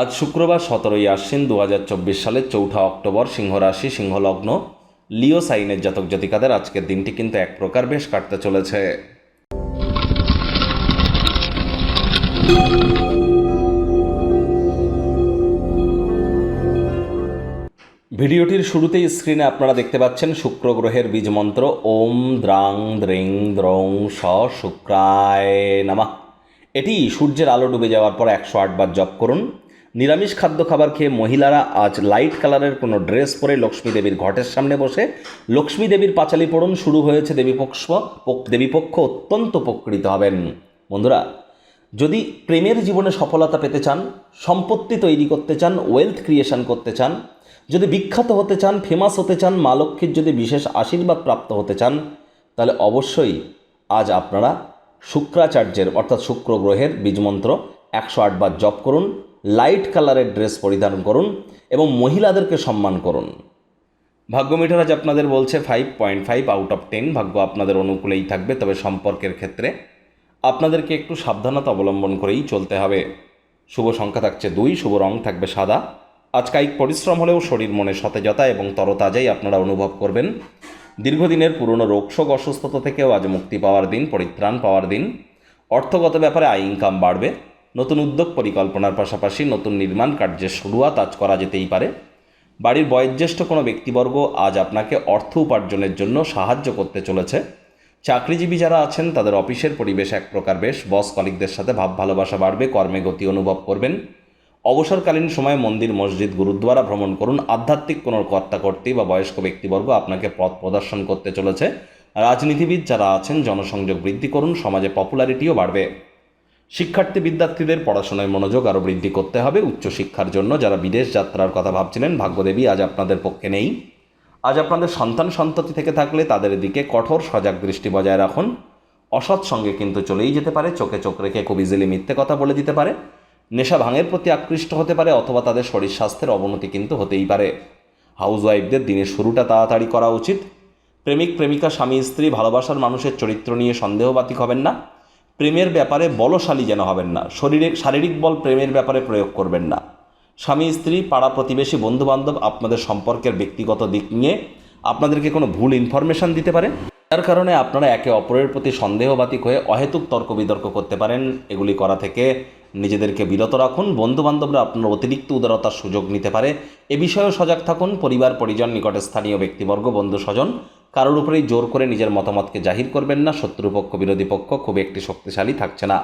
আজ শুক্রবার সতেরোই আশ্বিন দু হাজার চব্বিশ সালের চৌঠা অক্টোবর সিংহ রাশি সিংহলগ্ন, লিও সাইনের জাতক জাতিকাদের আজকের দিনটি কিন্তু এক প্রকার বেশ কাটতে চলেছে। ভিডিওটির শুরুতেই স্ক্রিনে আপনারা দেখতে পাচ্ছেন শুক্র গ্রহের বীজ মন্ত্র, ওম দ্রাং দ্রিং দ্রং স শুক্রায় নামা। এটি সূর্যের আলো ডুবে যাওয়ার পর একশো আটবার জপ করুন। নিরামিষ খাদ্য খাবার খেয়ে মহিলারা আজ লাইট কালারের কোনো ড্রেস পরে লক্ষ্মী দেবীর ঘটের সামনে বসে। লক্ষ্মী দেবীর পাঁচালি পড়ুন শুরু হয়েছে দেবীপক্ষ দেবীপক্ষ অত্যন্ত উপকৃত হবেন। বন্ধুরা, যদি প্রেমের জীবনে সফলতা পেতে চান, সম্পত্তি তৈরি করতে চান ওয়েলথ ক্রিয়েশন করতে চান, যদি বিখ্যাত হতে চান ফেমাস হতে চান, মা লক্ষ্মীর যদি বিশেষ আশীর্বাদ প্রাপ্ত হতে চান, তাহলে অবশ্যই আজ আপনারা শুক্রাচার্যের, অর্থাৎ শুক্র গ্রহের বীজমন্ত্র একশো আটবার জপ করুন। লাইট কালারের ড্রেস পরিধান করুন এবং মহিলাদেরকে সম্মান করুন। ভাগ্য মিটার আজ আপনাদের বলছে five point five out of ten ভাগ্য আপনাদের অনুকূলেই থাকবে, তবে সম্পর্কের ক্ষেত্রে আপনাদেরকে একটু সাবধানতা অবলম্বন করেই চলতে হবে। শুভ সংখ্যা থাকছে দুই, শুভ রং থাকবে সাদা। আজ কায়িক পরিশ্রম হলেও শরীর মনে সতেজতা এবং তরতাজাই আপনারা অনুভব করবেন। দীর্ঘদিনের পুরনো রোগশোক অসুস্থতা থেকেও আজ মুক্তি পাওয়ার দিন, পরিত্রাণ পাওয়ার দিন। অর্থগত ব্যাপারে আয় ইনকাম বাড়বে। নতুন উদ্যোগ পরিকল্পনার পাশাপাশি নতুন নির্মাণ কার্যের শুরুয়াত আজ করা যেতেই পারে। বাড়ির বয়োজ্যেষ্ঠ কোনো ব্যক্তিবর্গ আজ আপনাকে অর্থ উপার্জনের জন্য সাহায্য করতে চলেছে। চাকরিজীবী যারা আছেন, তাদের অফিসের পরিবেশ এক প্রকার বেশ। বস কলিকদের সাথে ভাব ভালোবাসা বাড়বে, কর্মে গতি অনুভব করবেন। অবসরকালীন সময়ে মন্দির, মসজিদ, গুরুদ্বারা ভ্রমণ করুন। আধ্যাত্মিক কোনো কর্তাকর্তী বা বয়স্ক ব্যক্তিবর্গ আপনাকে পথ প্রদর্শন করতে চলেছে। রাজনীতিবিদ যারা আছেন, জনসংযোগ বৃদ্ধি করুন। সমাজে পপুলারিটিও বাড়বে। শিক্ষার্থী বিদ্যার্থীদের পড়াশোনায় মনোযোগ আরও বৃদ্ধি করতে হবে উচ্চশিক্ষার জন্য। যারা বিদেশ যাত্রার কথা ভাবছিলেন, ভাগ্যদেবী আজ আপনাদের পক্ষে নেই। আজ আপনাদের সন্তান সন্ততি থেকে থাকলে তাদের দিকে কঠোর সজাগ দৃষ্টি বজায় রাখুন। অসৎ সঙ্গে কিন্তু চলেই যেতে পারে, চোখে চোখ রেখে খুব ইজিলি মিথ্যে কথা বলে দিতে পারে। নেশা ভাঙের প্রতি আকৃষ্ট হতে পারে, অথবা তাদের শরীর স্বাস্থ্যের অবনতি কিন্তু হতেই পারে। হাউস ওয়াইফদের দিনের শুরুটা তাড়াতাড়ি করা উচিত। প্রেমিক, প্রেমিকা, স্বামী, স্ত্রী, ভালোবাসার মানুষের চরিত্র নিয়ে সন্দেহবাতিক হবেন না। প্রেমের ব্যাপারে বলশালী যেন হবেন না। শরীরে শারীরিক বল প্রেমের ব্যাপারে প্রয়োগ করবেন না। স্বামী, স্ত্রী, পাড়া প্রতিবেশী, বন্ধুবান্ধব আপনাদের সম্পর্কের ব্যক্তিগত দিক নিয়ে আপনাদেরকে কোনো ভুল ইনফরমেশন দিতে পারে? যার কারণে আপনারা একে অপরের প্রতি সন্দেহবাতিক হয়ে অহেতুক তর্ক বিতর্ক করতে পারেন। এগুলি করা থেকে নিজেদেরকে বিরত রাখুন। বন্ধুবান্ধবরা আপনার অতিরিক্ত উদারতার সুযোগ নিতে পারে। এ বিষয়েও সজাগ থাকুন। পরিবার, পরিজন নিকটে স্থানীয় ব্যক্তিবর্গ বন্ধু স্বজন কারোর উপরেই জোর করে নিজের মতামতকে জাহির করবেন না, শত্রুপক্ষ, বিরোধী পক্ষ খুব একটি শক্তিশালী থাকছে না।